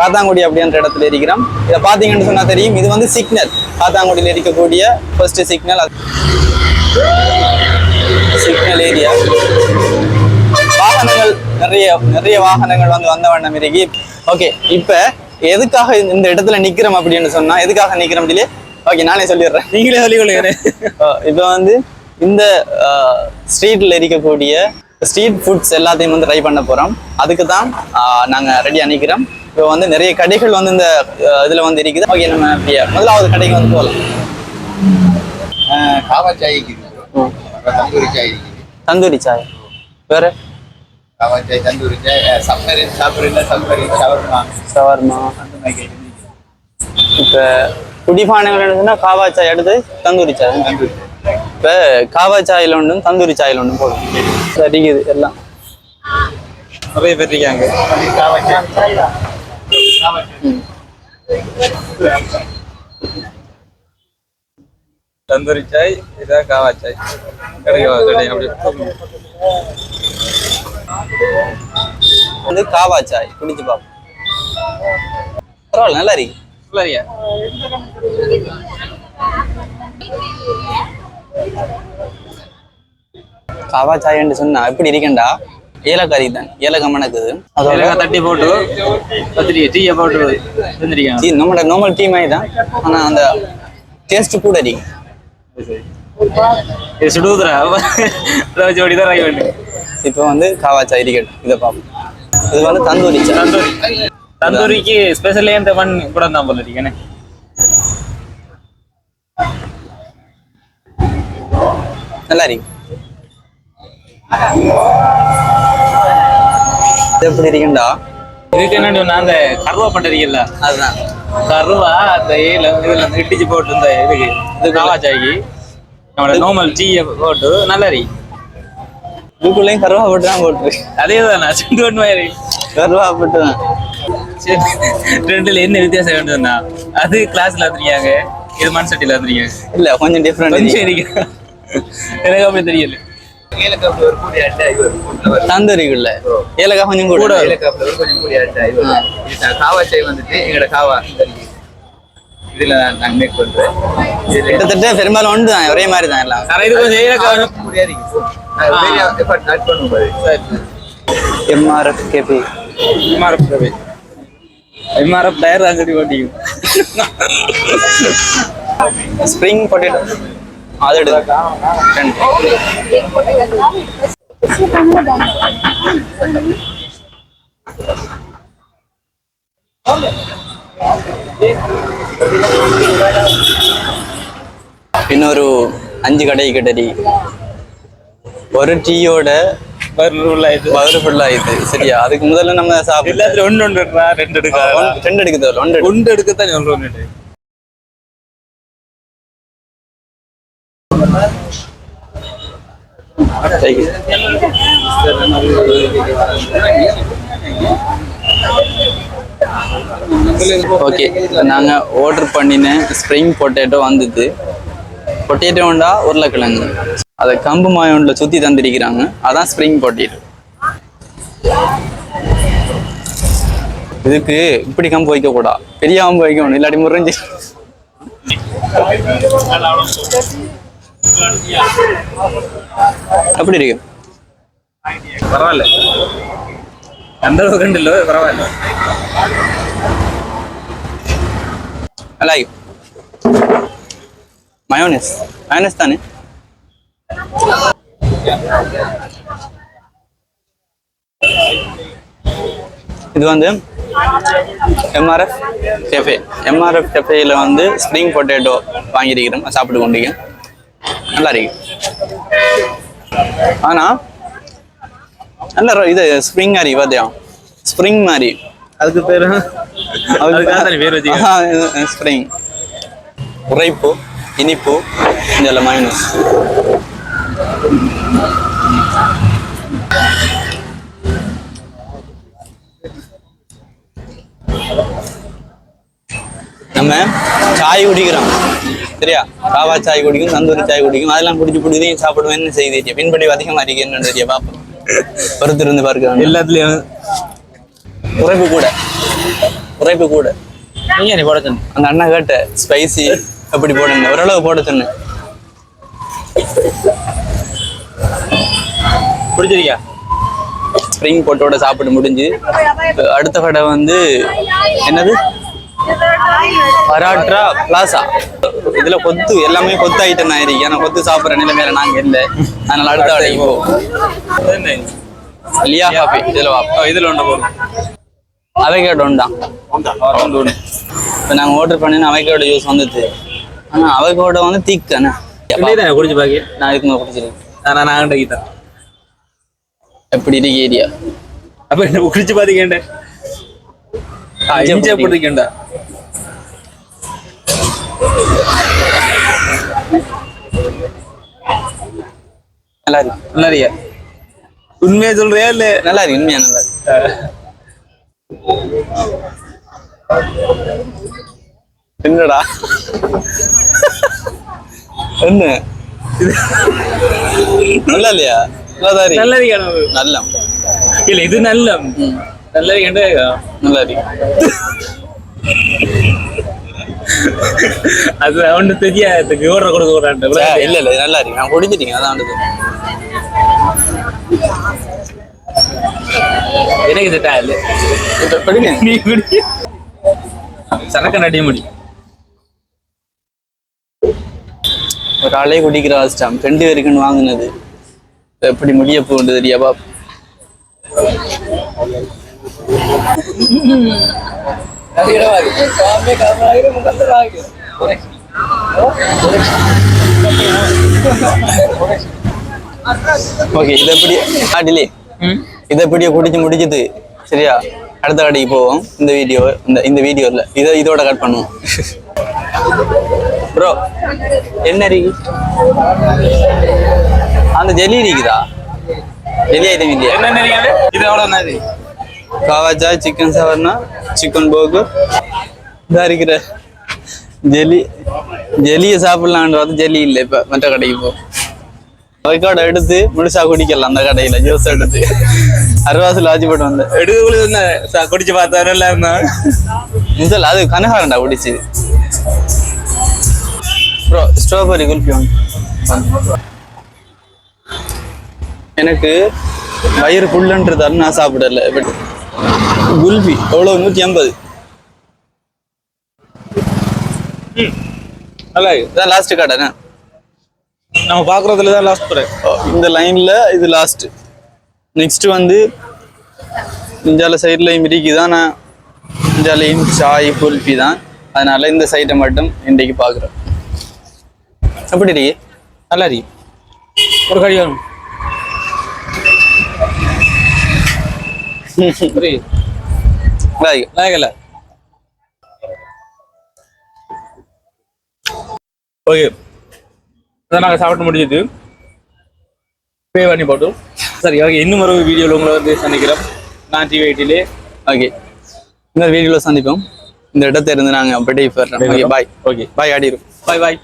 காத்தாங்குடி அப்படின்ற இடத்துல இருக்கிறோம். இதை பார்த்தீங்கன்னு சொன்னா தெரியும். இது வந்து சிக்னல் காத்தாங்குடியில் இருக்கக்கூடிய ஃபர்ஸ்ட் சிக்னல் சிக்னல் ஏரியா வாகனங்கள் நிறைய நிறைய வாகனங்கள் வந்து வந்த வண்ணம் இருக்கு. ஓகே இப்போ எதுக்காக இந்த இடத்துல நிக்கிறோம் அப்படின்னு சொன்னா எதுக்காக நிக்கிறோம் இல்லையே ஓகே நானே சொல்லிடுறேன். நீங்களே சொல்லி கொள்ளுங்க இப்போ வந்து இந்த ஸ்ட்ரீட்ல இருக்கக்கூடிய ஸ்ட்ரீட் ஃபுட்ஸ் எல்லாத்தையும் வந்து ட்ரை பண்ண போறோம். அதுக்கு தான் நாங்க ரெடியா நிக்கிறோம். இப்போ வந்து நிறைய கடைகள் வந்து இந்த இதுல வந்து இருக்குது. ஓகே நம்ம அப்படியே முதலாவது கடைக்கு வந்து போகலாம் காவா சாய் தந்தூரி சாய் தந்தூரி சாய். வேற? காவா சாய் தந்தூரி சாய். சம்மரின் சாப்பிட்றீங்க சம்மரின் ஷவர்மா. சவர்மா அந்த மாதிரி இப்போ குடிபானங்கள் சொன்னா காவா சாய் அடுத்து தந்தூரி சாய். தந்தூரி இப்போ காவா சாயில் ஒன்றும் தந்தூரி சாயில் ஒன்றும் போதும் சரிக்குது எல்லாம். நிறைய பேர் இருக்காங்க. தந்தூரி சாய் இதான் காவா சாய் கிடைக்கும் அப்படி. வந்து காவா சாய் குடிச்சு பார்ப்போம் பரவாயில்ல நல்லா இருக்கு. சரியா காவா சாய்ன்னு சொன்னா எப்படி இருக்கேன்டா? ஏலக்காரி தான். ஏலக்காய் மணக்குது. மிளகாய் தட்டி போட்டு பத்திரி டீயை போட்டு இருந்திருக்காங்க டீ நம்மளோட நார்மல் டீ மாதிரி தான். ஆனா அந்த டேஸ்ட் கூட இருக்கு இது சுடுதுரா ஓடி தான் ராய் இப்போ வந்து காவா சாய் இருக்கட்டும் இதை பார்ப்போம். இது வந்து தந்தூரி தந்தூரி. தந்தூரிக்கு ஸ்பெஷலே இந்த மண் கூட தான் போல இருக்கேனே நல்லா இருக்கு. எப்படி இருக்குண்டா? இதுக்கு என்ன சொன்னா அந்த கருவா பண்றீங்கல்ல அதுதான். கருவா அந்த ஏல இதுல இடிச்சு போட்டு இந்த இதுக்கு இது காவா சாய்க்கு நம்மளோட நார்மல் டீயை போட்டு நல்லா இருக்கு. இதுக்குள்ளேயும் கருவா போட்டு தான் போட்டுருக்கு அதே தானே சிண்டு ஒன்று மாதிரி. கருவா போட்டு தான். ரெண்டுல என்ன வித்தியாசம் வேண்டும்னா அது கிளாஸ்ல வந்துருக்காங்க இது மண் சட்டில வந்துருக்காங்க. இல்ல கொஞ்சம் டிஃப்ரெண்ட் எனக்கு அப்படி தெரியல. வரும் தந்தூரிக்குள்ள. ஏலக்காய் கொஞ்சம் கூட ஏலக்காய் கொஞ்சம் கூடி வரும். காவா சாய் வந்துட்டு எங்களோட காவா. இதுல நான் மேக் பண்றேன் இதுல கிட்டத்தட்ட பெரும்பாலும் ஒன்று தான் ஒரே மாதிரி தான் எல்லாம். இது கொஞ்சம் ஏலக்காய் effort add MRF KB MRF Ravi MRF tyre தான் சொல்லி ஓட்டிக்கும். ஸ்ப்ரிங் பொட்டேட்டோ அது இன்னொரு அஞ்சு கடை கிட்டடி. ஒரு டீயோட சரியா? அதுக்கு முதல்ல நம்ம சாப்பிடல ஒன்று ஒன்று ரெண்டு எடுக்கா ரெண்டு எடுக்குது ஒன்று எடு. ஒன்று எடுக்கத்தான் ஒன்று ஓகே நாங்கள் ஆர்டர் பண்ணின ஸ்ப்ரிங் பொட்டேட்டோ வந்தது. பொட்டேட்டோண்டா உருளைக்கிழங்கு? அதை கம்பு மாயோண்டில் சுற்றி தந்திருக்கிறாங்க. அதான் ஸ்ப்ரிங் பொட்டேட்டோ இதுக்கு இப்படி கம்பு வைக்கக்கூடாது பெரிய கம்பு வைக்கணும் இல்லாட்டி முறிஞ்சு. எப்படி இருக்கு. பரவாயில்ல. அந்த அளவுக்கு ரெண்டு இல்லை பரவாயில்ல. நல்லா மயோனஸ் மயோனஸ் தானே? இது வந்து எம்ஆர்எஃப் கெஃபே எம்ஆர்எஃப் கெஃபேல வந்து ஸ்ப்ரிங் பொட்டேட்டோ வாங்கியிருக்கிறோம். சாப்பிட்டு கொண்டிருக்கேன் நல்லா இருக்கு. ஆனா நல்ல இது ஸ்ப்ரிங் மாதிரி பார்த்தியா ஸ்ப்ரிங் மாதிரி. அதுக்கு பேரு வச்சுக்க ஸ்ப்ரிங் உரைப்பு இனிப்பு இதில் மைனஸ் நம்ம சாய் குடிக்கிறோம். சரியா? காவா சாய் குடிக்கும் தந்தூரி சாய் குடிக்கும் அதெல்லாம் குடிச்சு பிடிக்கும் சாப்பிடுவோம் என்ன செய்தி பின்படி அதிகமா இருக்கு. என்னன்னு தெரிய பார்ப்போம். பொறுத்து இருந்து பார்க்க எல்லாத்துலயும் உரைப்பு கூட. உரைப்பு கூட. நீங்க நீ போட சொன்ன அந்த அண்ணா கேட்ட ஸ்பைசி எப்படி போடுங்க ஓரளவு போட சொன்னேன். பிடிச்சிருக்கியா ஸ்ப்ரிங் போட்டோட சாப்பிட்டு முடிஞ்சு அடுத்த கடை வந்து என்னது? பராட்ரா பிளாசா இதுல கொத்து எல்லாமே கொத்து ஐட்டம் தான் இருக்கு ஆனா கொத்து சாப்பிடுற நிலைமையில நாங்க இல்ல. அதனால அடுத்த கடைக்கு போவோம் லியா காஃபி இதுல வா. இதுல ஒன்று போதும் அவைகேட் ஒன்றான் இப்போ நாங்கள் ஆர்டர் பண்ணின அவைகேட ஜூஸ் வந்துச்சு ஆனா அவைகோட வந்து திக் தானே? இல்லையா குடிச்சு பாக்கி. நான் இதுக்கு குடிச்சிருக்கேன். நான் நான் கிட்ட எப்படி இருக்கு ஏரியா அப்ப என்ன குடிச்சு பாத்தீங்கண்டே இஞ்சி இஞ்சி போட்டு நல்லா இருக்கு நல்லா இருக்கியா உண்மையா சொல்றியா இல்ல நல்லா இருக்கு உண்மையா நல்லா இருக்கு என்னடா? என்ன? நல்லா இல்லையா நல்லா இருக்கு நல்லா இல்ல இது நல்ல நல்லா இருக்கேன்டா நல்லா இருக்கு அது அவனு தெரியாதுக்கு ஓடுற கொடுக்க இல்ல இல்ல நல்லா இருக்கு நான் குடிச்சிட்டீங்க அதான் எனக்கு இல்ல படிங்க நீ குடி. சரக்கு நடிய முடியும் ஒரு ஆளே குடிக்கிற ஆஸ்டாம் ரெண்டு பேருக்குன்னு வாங்கினது. எப்படி முடிய போகுது தெரியா பாப்? ஓகே இதை எப்படி ஆட்டிலே இதை எப்படியோ குடிச்சு முடிக்குது சரியா? அடுத்த கடைக்கு போவோம். இந்த வீடியோ இந்த இந்த வீடியோவில் இதை இதோட கட் பண்ணுவோம். ப்ரோ என்ன இருக்கு அந்த ஜெல்லி இருக்குதா? ஜெல்லி ஐட்டம் இல்லையா? என்ன நினைக்கிறீங்க இது எவ்வளவு நாது காவாஜா சிக்கன் சவர்னா சிக்கன் போகு இதா இருக்கிற ஜெல்லி. ஜெல்லியை சாப்பிடலான்னு பார்த்து ஜெல்லி இல்லை இப்போ மற்ற கடைக்கு போ. அவக்காடை எடுத்து முழுசா குடிக்கலாம் அந்த கடையில் ஜூஸ் எடுத்து. அறுவாசில் ஆச்சு போட்டு வந்தேன். எடுக்கக்குள்ள என்ன குடிச்சு பார்த்தா நல்லா இருந்தா முதல்ல அது கனகாரண்டா குடிச்சு. ப்ரோ ஸ்ட்ராபெரி குல்ஃபி வாங்க எனக்கு வயிறு புல்லுன்றதால நான் சாப்பிடல பட் குல்ஃபி எவ்வளோ நூற்றி ஐம்பது. நல்லா இருக்கு. லாஸ்ட் கடைண்ணே நம்ம பாக்குறதுல தான் லாஸ்ட் போறேன் இந்த லைனில் இது லாஸ்ட் நெக்ஸ்ட் வந்து இந்தியாவில் சைட்லையும் இருக்கு தான் நான். இந்தியாலையும் சாய் குல்ஃபி தான். அதனால இந்த சைட்டை மட்டும் இன்றைக்கு பார்க்குறேன் எப்படி இருக்கு? நல்லா இருக்கு. ஒரு கடி வரும் ஓகே. இதை நாங்கள் சாப்பிட்டு முடிஞ்சது. பே பண்ணி போட்டோம். சரி ஓகே இன்னும் ஒரு வீடியோவில் உங்களை வந்து சந்திக்கிறோம். நான் டிவி ஐடியிலே. ஓகே இந்த வீடியோவில் சந்திப்போம். இந்த இடத்துல இருந்து நாங்கள் அப்படியே போயிடுறோம். ஓகே பாய் ஓகே பாய் ஆடிரும் பாய் பாய்